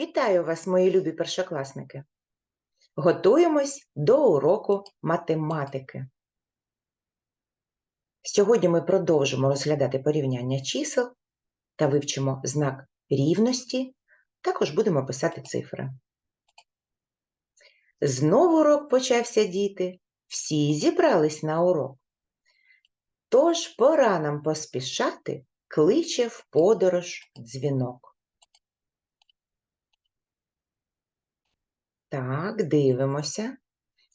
Вітаю вас, мої любі першокласники! Готуємось до уроку математики. Сьогодні ми продовжимо розглядати порівняння чисел та вивчимо знак рівності, також будемо писати цифри. Знову урок почався, діти. Всі зібрались на урок. Тож пора нам поспішати, кличе в подорож дзвінок. Так, дивимося.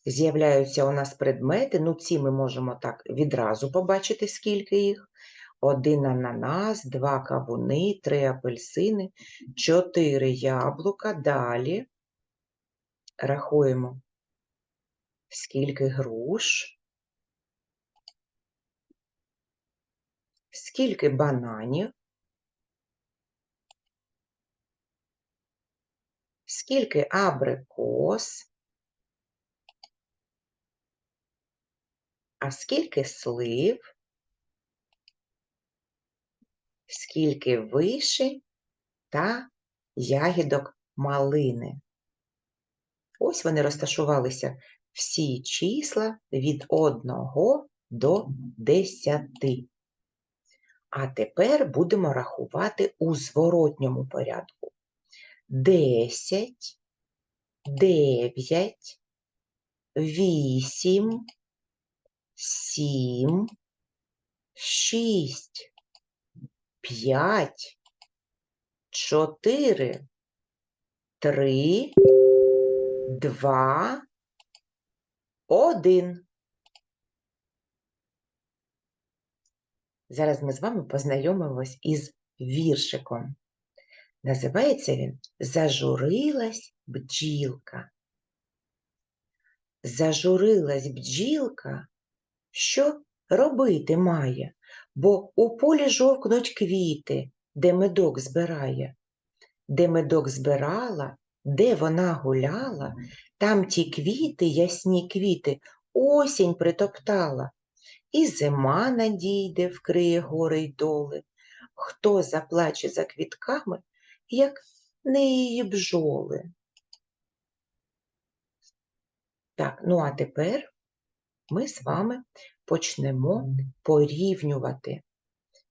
З'являються у нас предмети, ну ці ми можемо так відразу побачити, скільки їх. Один ананас, два кавуни, три апельсини, чотири яблука. Далі рахуємо, скільки груш, скільки бананів, скільки абрикос, а скільки слив, скільки вишень та ягідок малини. Ось вони розташувалися всі числа від 1 до 10. А тепер будемо рахувати у зворотньому порядку. 10, 9, 8, 7, 6, 5, 4, 3, 2, 1. Зараз ми з вами познайомимось із віршиком. Називається він Зажурилась бджілка. Зажурилась бджілка, що робити має, бо у полі жовкнуть квіти, де медок збирає. Де медок збирала, де вона гуляла, там ті квіти, ясні квіти, осінь притоптала. І зима надійде, вкриє гори й доли. Хто заплаче за квітками, як не її бджоли. Так, ну а тепер ми з вами почнемо порівнювати,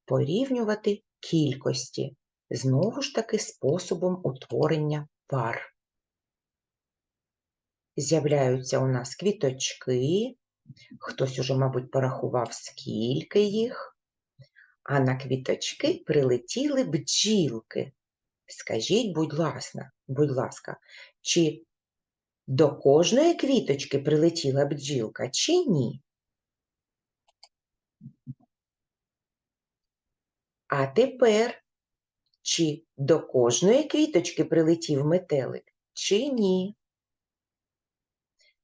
порівнювати кількості, знову ж таки способом утворення пар. З'являються у нас квіточки, хтось уже, мабуть, порахував, скільки їх, а на квіточки прилетіли бджілки. Скажіть, будь ласка, будь ласка, чи до кожної квіточки прилетіла бджілка, чи ні? А тепер, чи до кожної квіточки прилетів метелик, чи ні?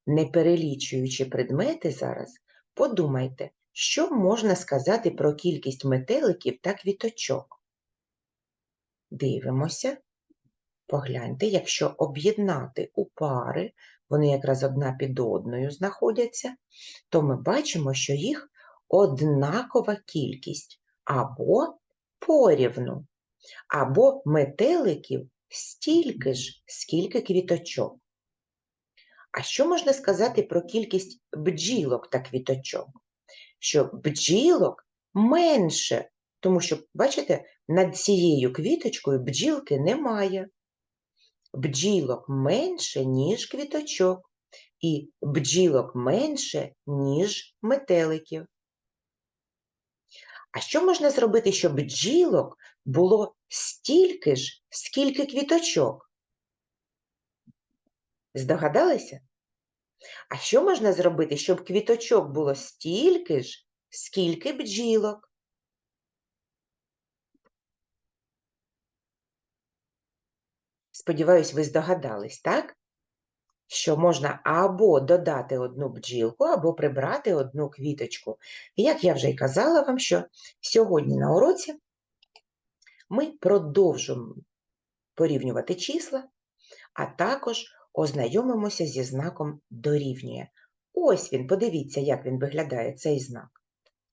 Не перелічуючи предмети зараз, подумайте, що можна сказати про кількість метеликів та квіточок. Дивимося. Погляньте, якщо об'єднати у пари, вони якраз одна під одною знаходяться, то ми бачимо, що їх однакова кількість або порівну, або метеликів стільки ж, скільки квіточок. А що можна сказати про кількість бджілок та квіточок? Що бджілок менше, тому що, бачите, над цією квіточкою бджілки немає. Бджілок менше, ніж квіточок, і бджілок менше, ніж метеликів. А що можна зробити, щоб бджілок було стільки ж, скільки квіточок? Здогадалися? А що можна зробити, щоб квіточок було стільки ж, скільки бджілок? Сподіваюсь, ви здогадались, так? Що можна або додати одну бджілку, або прибрати одну квіточку. І як я вже й казала вам, що сьогодні на уроці ми продовжуємо порівнювати числа, а також ознайомимося зі знаком дорівнює. Ось він, подивіться, як він виглядає, цей знак.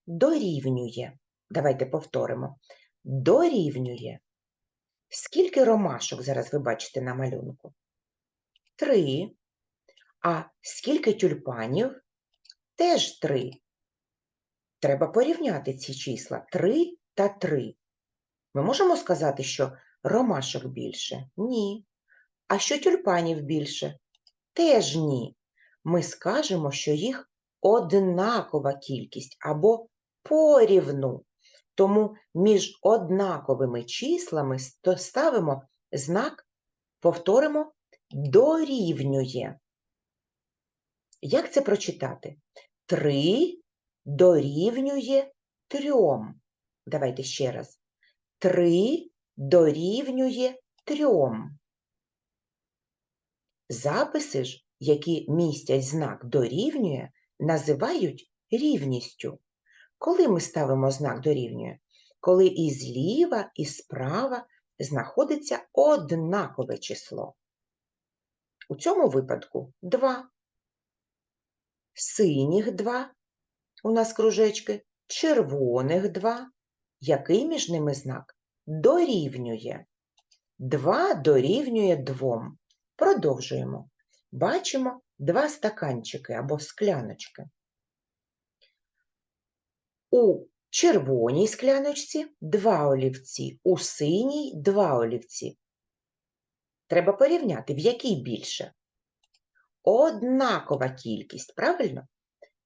Дорівнює. Давайте повторимо. Дорівнює. Скільки ромашок зараз ви бачите на малюнку? Три. А скільки тюльпанів? Теж три. Треба порівняти ці числа 3 та 3. Ми можемо сказати, що ромашок більше? Ні. А що тюльпанів більше? Теж ні. Ми скажемо, що їх однакова кількість або порівну. Тому між однаковими числами ставимо знак, повторимо, дорівнює. Як це прочитати? 3 дорівнює трьом. Давайте ще раз. 3 дорівнює трьом. Записи ж, які містять знак дорівнює, називають рівністю. Коли ми ставимо знак дорівнює? Коли і зліва, і справа знаходиться однакове число. У цьому випадку 2. Синіх 2 у нас кружечки, червоних 2. Який між ними знак? Дорівнює. 2 дорівнює 2. Продовжуємо. Бачимо два стаканчики або скляночки. У червоній скляночці два олівці, у синій два олівці. Треба порівняти, в якій більше. Однакова кількість, правильно?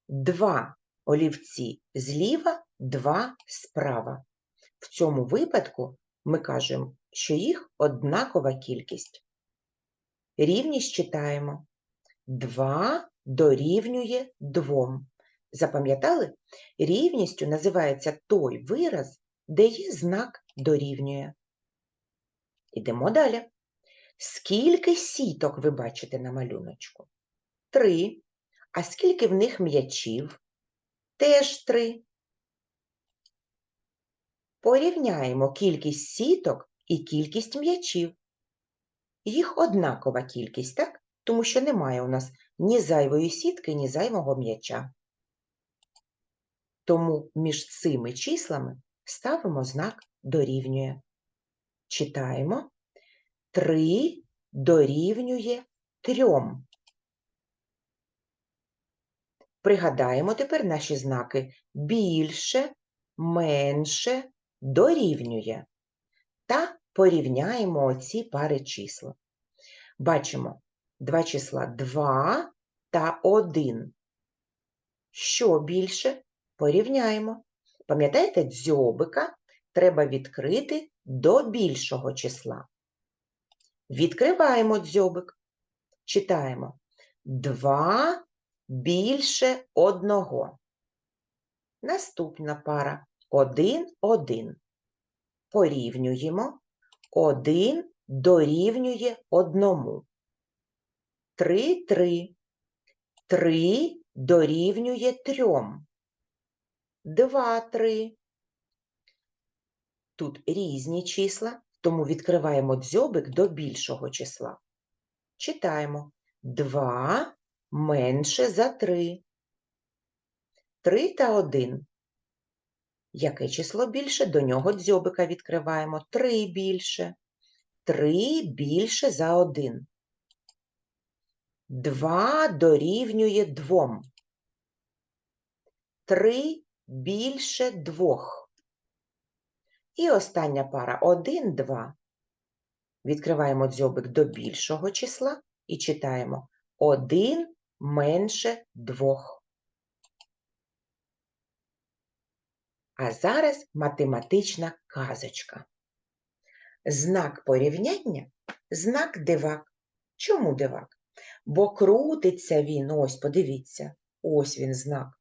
Два олівці зліва, два справа. В цьому випадку ми кажемо, що їх однакова кількість. Рівність читаємо. 2 дорівнює 2. Запам'ятали? Рівністю називається той вираз, де є знак дорівнює. Ідемо далі. Скільки сіток ви бачите на малюночку? Три. А скільки в них м'ячів? Теж три. Порівняємо кількість сіток і кількість м'ячів. Їх однакова кількість, так? Тому що немає у нас ні зайвої сітки, ні зайвого м'яча. Тому між цими числами ставимо знак дорівнює. Читаємо. 3 дорівнює 3. Пригадаємо тепер наші знаки більше, менше, дорівнює. Та порівняємо оці пари числа. Бачимо два числа 2 та 1. Що більше? Порівняємо. Пам'ятаєте, дзьобика треба відкрити до більшого числа. Відкриваємо дзьобик. Читаємо 2 більше одного. Наступна пара 1, 1. Порівнюємо. 1 дорівнює одному. 3, 3. 3 дорівнює 3. 2, 3. Тут різні числа, тому відкриваємо дзьобик до більшого числа. Читаємо 2 менше за 3. 3 та 1. Яке число більше? До нього дзьобика відкриваємо. 3 більше. 3 більше за 1. 2 дорівнює 2. 3 більше 2. І остання пара 1, 2. Відкриваємо дзьобик до більшого числа і читаємо 1 менше 2. А зараз математична казочка. Знак порівняння – знак дивак. Чому дивак? Бо крутиться він, ось, подивіться, ось він знак.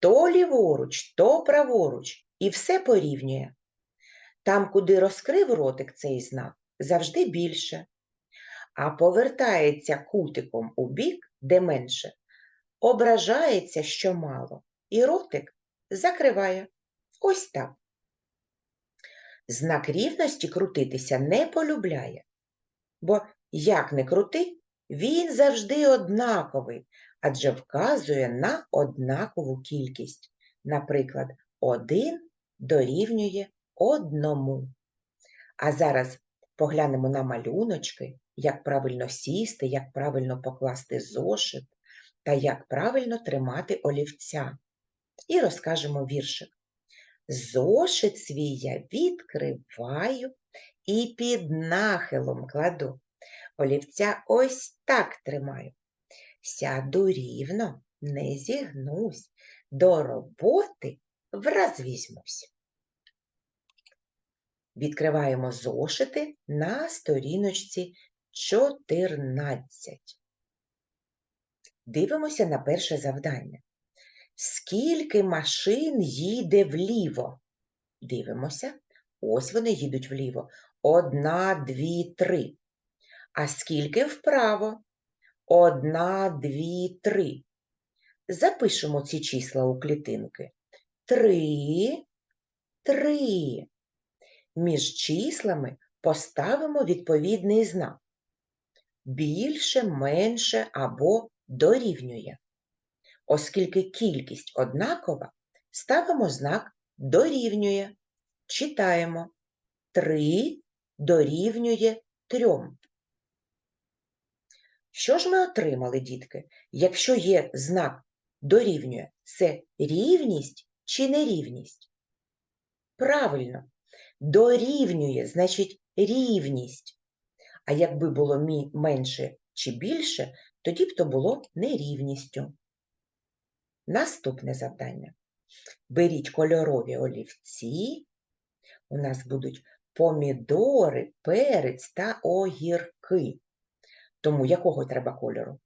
То ліворуч, то праворуч, і все порівнює. Там, куди розкрив ротик цей знак, завжди більше. А повертається кутиком у бік, де менше, ображається, що мало, і ротик закриває. Ось так. Знак рівності крутитися не полюбляє, бо як не крути, він завжди однаковий, адже вказує на однакову кількість. Наприклад, 1 дорівнює одному. А зараз поглянемо на малюночки, як правильно сісти, як правильно покласти зошит та як правильно тримати олівця. І розкажемо віршик. Зошит свій я відкриваю і під нахилом кладу. Олівця ось так тримаю. Сяду рівно, не зігнусь, до роботи враз візьмусь. Відкриваємо зошити на сторіночці 14. Дивимося на перше завдання. Скільки машин їде вліво? Дивимося. Ось вони їдуть вліво. Одна, дві, три. А скільки вправо? Одна, дві, три. Запишемо ці числа у клітинки. Три, три. Між числами поставимо відповідний знак. Більше, менше або дорівнює. Оскільки кількість однакова, ставимо знак дорівнює. Читаємо. 3 дорівнює 3. Що ж ми отримали, дітки? Якщо є знак дорівнює, це рівність чи нерівність? Правильно, дорівнює, значить рівність. А якби було менше чи більше, тоді б то було нерівністю. Наступне завдання. Беріть кольорові олівці. У нас будуть помідори, перець та огірки. Тому якого треба кольору?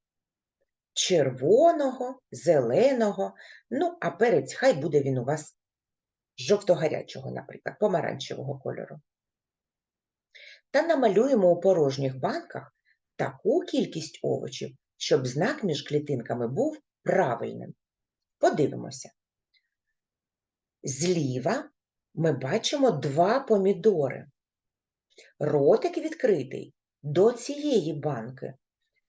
Червоного, зеленого, ну, а перець хай буде він у вас жовто-гарячого, наприклад, помаранчевого кольору. Та намалюємо у порожніх банках таку кількість овочів, щоб знак між клітинками був правильним. Подивимося. Зліва ми бачимо два помідори. Ротик відкритий до цієї банки.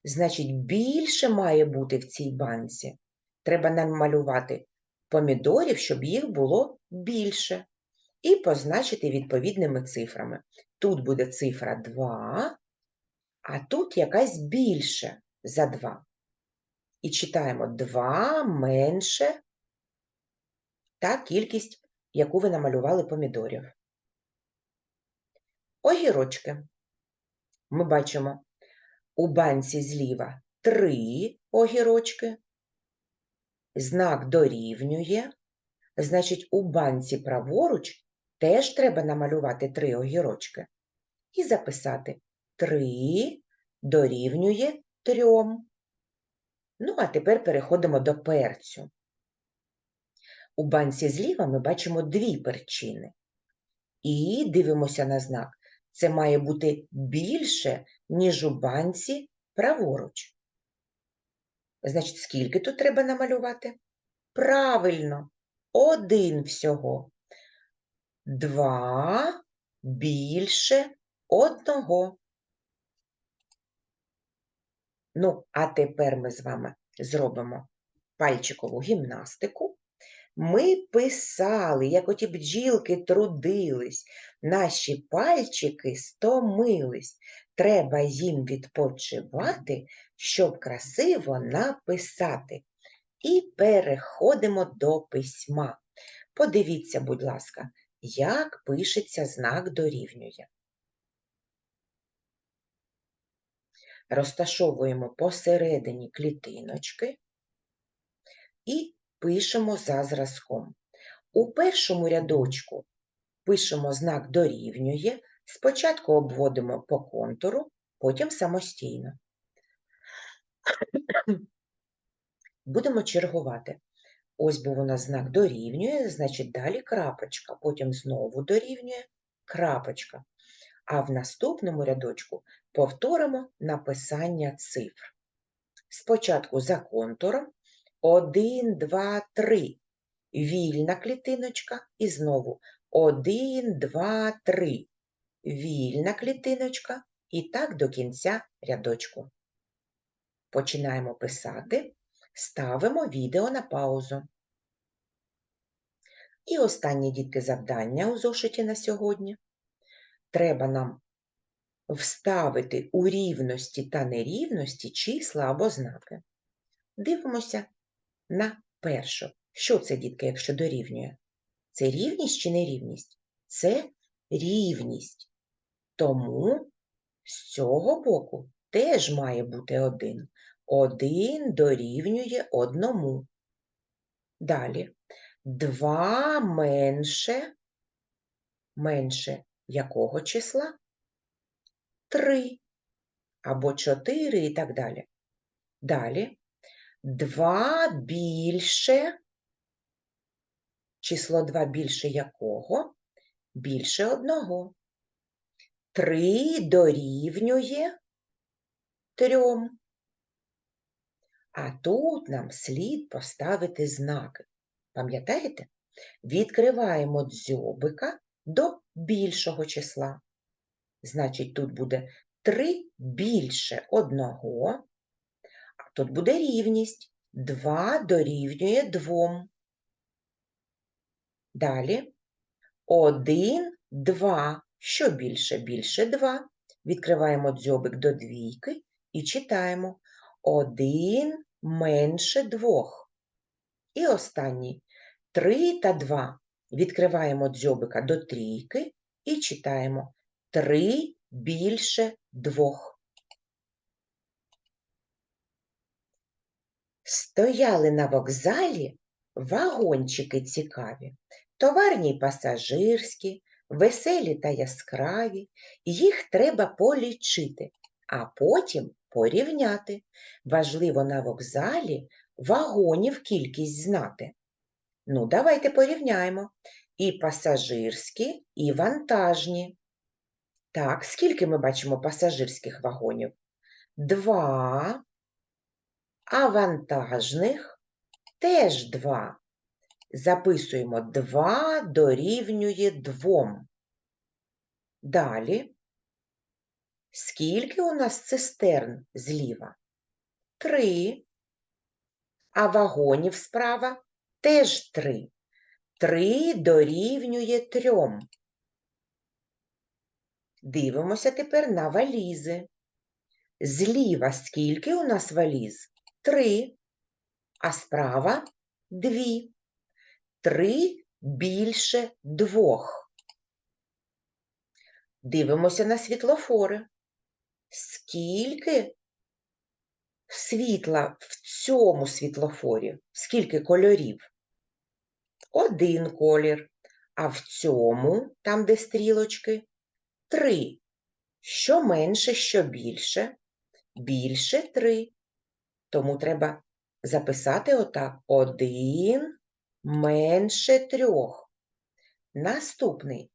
Значить, більше має бути в цій банці. Треба намалювати помідорів, щоб їх було більше. І позначити відповідними цифрами. Тут буде цифра 2, а тут якась більше за 2. І читаємо 2 менше та кількість, яку ви намалювали помідорів. Огірочки. Ми бачимо у банці зліва 3 огірочки. Знак дорівнює. Значить, у банці праворуч теж треба намалювати 3 огірочки. І записати 3 дорівнює 3. Ну, а тепер переходимо до перцю. У банці зліва ми бачимо дві перчини. І дивимося на знак. Це має бути більше, ніж у банці праворуч. Значить, скільки тут треба намалювати? Правильно, один всього. Два більше одного. Ну, а тепер ми з вами зробимо пальчикову гімнастику. Ми писали, як оті бджілки трудились, наші пальчики стомились. Треба їм відпочивати, щоб красиво написати. І переходимо до письма. Подивіться, будь ласка, як пишеться знак дорівнює. Розташовуємо посередині клітиночки і пишемо за зразком. У першому рядочку пишемо знак дорівнює, спочатку обводимо по контуру, потім самостійно. Будемо чергувати. Ось був у нас знак дорівнює, значить далі крапочка, потім знову дорівнює крапочка. А в наступному рядочку повторимо написання цифр. Спочатку за контуром 1, 2, 3. Вільна клітиночка і знову 1, 2, 3. Вільна клітиночка і так до кінця рядочку. Починаємо писати, ставимо відео на паузу. І останнє дітки завдання у зошиті на сьогодні. треба нам вставити у рівності та нерівності числа або знаки. Дивимося на першу. Що це, дітки, якщо дорівнює? Це рівність чи нерівність? Це рівність. Тому з цього боку теж має бути один. Один дорівнює одному. Далі. Два менше, менше якого числа? Три або чотири і так далі. Далі. Два більше, число 2 більше якого? Більше одного. Три дорівнює трьом. А тут нам слід поставити знаки. Пам'ятаєте? Відкриваємо дзьобика до більшого числа. Значить, тут буде 3 більше одного, тут буде рівність. 2 дорівнює 2. Далі 1, 2. Що більше? Більше 2. Відкриваємо дзьобик до двійки і читаємо 1 менше 2. І останній 3 та 2. Відкриваємо дзьобика до трійки і читаємо 3 більше 2. Стояли на вокзалі вагончики цікаві, товарні й пасажирські, веселі та яскраві. Їх треба полічити, а потім порівняти. Важливо на вокзалі вагонів кількість знати. Ну, давайте порівняємо. І пасажирські, і вантажні. Так, скільки ми бачимо пасажирських вагонів? Два. А вантажних теж два. Записуємо 2 дорівнює 2. Далі. Скільки у нас цистерн зліва? 3. А вагонів справа теж 3. 3 дорівнює 3. Дивимося тепер на валізи. Зліва скільки у нас валіз? 3. А справа 2. 3 більше 2. Дивимося на світлофори. Скільки світла в цьому світлофорі? Скільки кольорів? Один колір. А в цьому, там, де стрілочки, три. Що менше, що більше? Більше три. Тому треба записати отак. Один менше трьох. Наступний.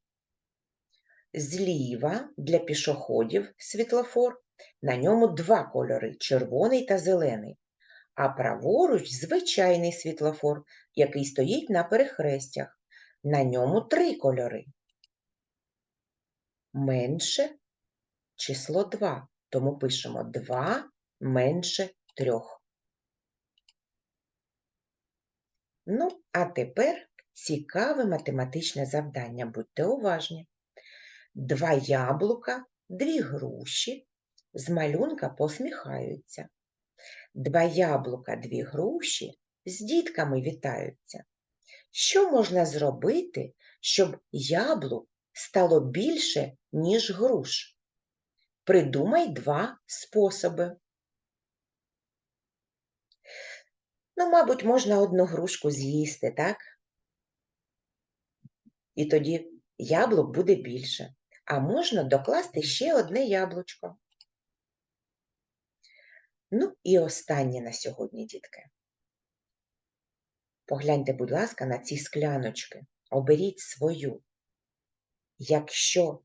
Зліва для пішоходів світлофор. На ньому два кольори червоний та зелений. А праворуч звичайний світлофор, який стоїть на перехрестях. На ньому три кольори. Менше число 2, тому пишемо 2 менше 3. Ну, а тепер цікаве математичне завдання. Будьте уважні. Два яблука, дві груші, з малюнка посміхаються. Два яблука, дві груші з дітками вітаються. Що можна зробити, щоб яблук стало більше, ніж груш? Придумай два способи. Ну, мабуть, можна одну грушку з'їсти, так? І тоді яблук буде більше. А можна докласти ще одне яблучко. Ну і останнє на сьогодні, дітки. Погляньте, будь ласка, на ці скляночки. Оберіть свою. Якщо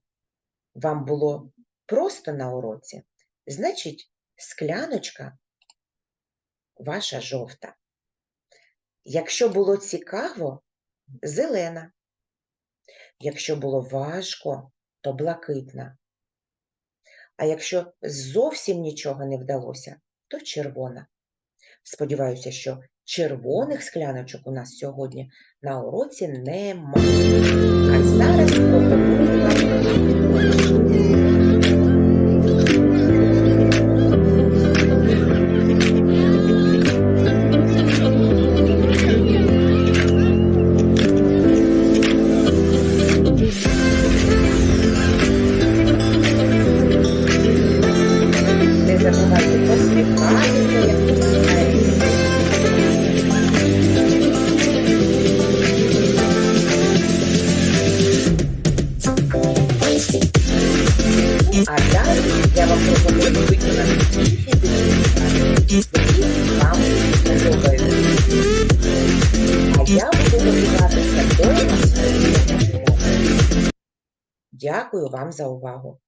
вам було просто на уроці, значить скляночка ваша жовта. Якщо було цікаво, зелена. Якщо було важко, то блакитна. А якщо зовсім нічого не вдалося, то червона. Сподіваюся, що червоних скляночок у нас сьогодні на уроці немає. А зараз пропоную вам за увагу.